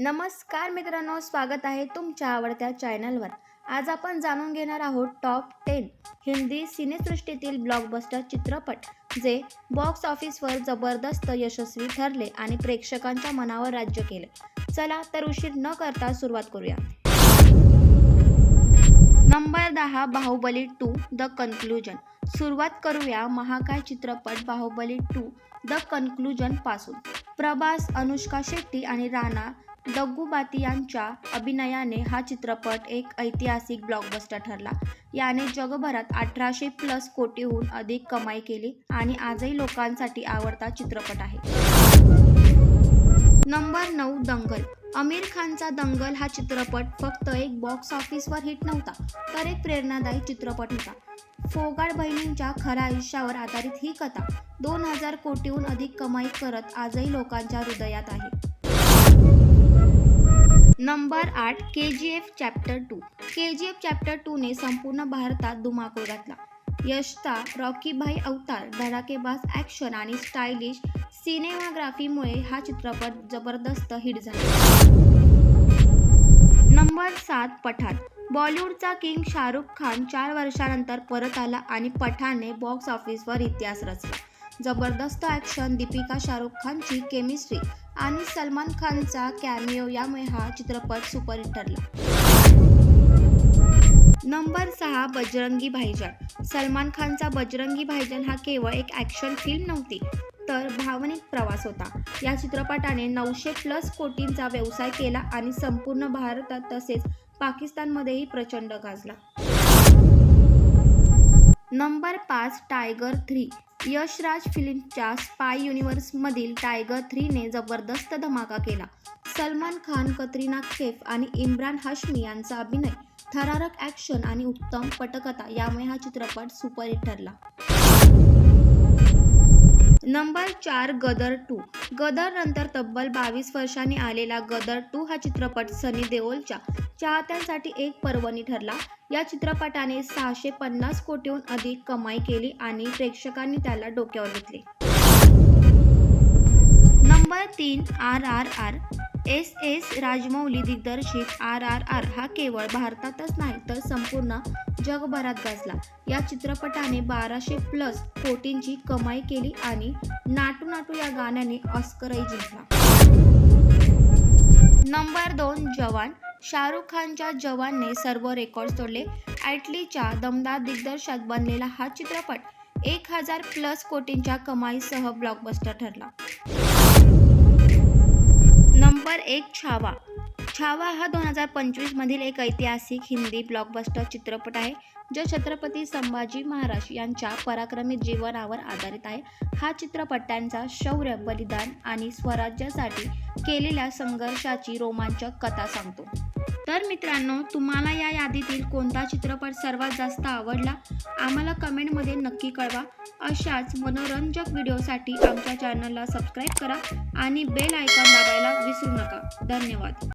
नमस्कार मित्रांनो स्वागत आहे तुमच्या आवडत्या चॅनलवर. आज आपण जाणून घेणार आहोत टॉप टेन हिंदी सिनेसृष्टीतील ब्लॉकबस्टर चित्रपट जे बॉक्स ऑफिसवर जबरदस्त यशस्वी ठरले आणि प्रेक्षकांच्या मनावर राज्य केले. चला तर उशीर न करता सुरुवात करूया. नंबर दहा बाहुबली टू द कन्क्लुजन. सुरुवात करूया महाकाय चित्रपट बाहुबली टू द कन्क्लुजनपासून. प्रभास अनुष्का शेट्टी आणि राणा दग्गूबाती यांच्या अभिनयाने हा चित्रपट एक ऐतिहासिक ब्लॉकबस्टर ठरला. याने जगभरात अठराशे प्लस कोटीहून अधिक कमाई केली आणि आजही लोकांसाठी आवडता चित्रपट आहे. नंबर नऊ दंगल. आमिर खानचा दंगल हा चित्रपट फक्त एक बॉक्स ऑफिसवर हिट नव्हता तर एक प्रेरणादायी चित्रपट होता. फोगाड बहिणींच्या खऱ्या आयुष्यावर आधारित ही कथा दोन हजार कोटीहून अधिक कमाई करत आजही लोकांच्या हृदयात आहे. नंबर आठ K G F chapter two K G F chapter टूने संपूर्ण भारतात धुमाकूळ घातला. यशता रॉकीभाई अवतार धडाकेबाज ॲक्शन आणि स्टायलिश सिनेमाग्राफीमुळे हा चित्रपट जबरदस्त हिट झाला. नंबर सात पठाण. बॉलिवूडचा किंग शाहरुख खान चार वर्षानंतर परत आला आणि पठाणने बॉक्स ऑफिसवर इतिहास रचला. जबरदस्त ॲक्शन दीपिका शाहरुख खानची केमिस्ट्री आणि सलमान खानचा कॅमिओ यामुळे हा चित्रपट सुपरहिट ठरला. नंबर सहा बजरंगी भाईजान. सलमान खानचा बजरंगी भाईजान हा केवळ एक ॲक्शन फिल्म नव्हती तर भावनिक प्रवास होता. या चित्रपटाने नऊशे प्लस कोटींचा व्यवसाय केला आणि संपूर्ण भारतात तसेच पाकिस्तानमध्येही प्रचंड गाजला. नंबर पाच टायगर थ्री. यशराज फिल्मच्या स्पाय युनिव्हर्समधील टायगर थ्रीने जबरदस्त धमाका केला. सलमान खान कतरिना कैफ आणि इम्रान हाशमी यांचा अभिनय थरारक ॲक्शन आणि उत्तम पटकथा यामुळे हा चित्रपट सुपरहिट ठरला. नंबर चार गदर टू. गदर नंतर तब्बल बावीस वर्षांनी आलेला गदर टू हा चित्रपट सनी देओलच्या चाहत्यांसाठी एक पर्वणी ठरला. या चित्रपटाने सहाशे पन्नास कोटीहून अधिक कमाई केली आणि प्रेक्षकांनी त्याला डोक्यावर घेतले. नंबर तीन R R R. S S Rajamouli दिग्दर्शित आर आर आर हा केवळ भारतातच नाही तर संपूर्ण जगभरात गाजला. या चित्रपटाने बाराशे प्लस कोटींची कमाई केली आणि नाटू नाटू या गाण्याने ऑस्करही जिंकला. नंबर दोन जवान. शाहरुख खानच्या जवानने सर्व रेकॉर्ड तोडले ॲटलीच्या दमदार दिग्दर्शक बनलेला हा चित्रपट एक हजार प्लस कोटींच्या कमाईसह ब्लॉकबस्टर ठरला. एक छावा. छावा हा दोन हजार पंचवीसमधील एक ऐतिहासिक हिंदी ब्लॉकबस्टर चित्रपट आहे जो छत्रपती संभाजी महाराज यांच्या पराक्रमी जीवनावर आधारित आहे. हा चित्रपट त्यांचा शौर्य बलिदान आणि स्वराज्यासाठी केलेल्या संघर्षाची रोमांचक कथा सांगतो. तर मित्रांनो तुम्हाला या यादीतील कोणता चित्रपट सर्वात जास्त आवडला? आम्हाला कमेंटमध्ये नक्की कळवा. अशाच मनोरंजक व्हिडिओसाठी आमच्या चॅनलला सबस्क्राईब करा आणि बेल आयकॉन दाबायला विसरू नका. धन्यवाद.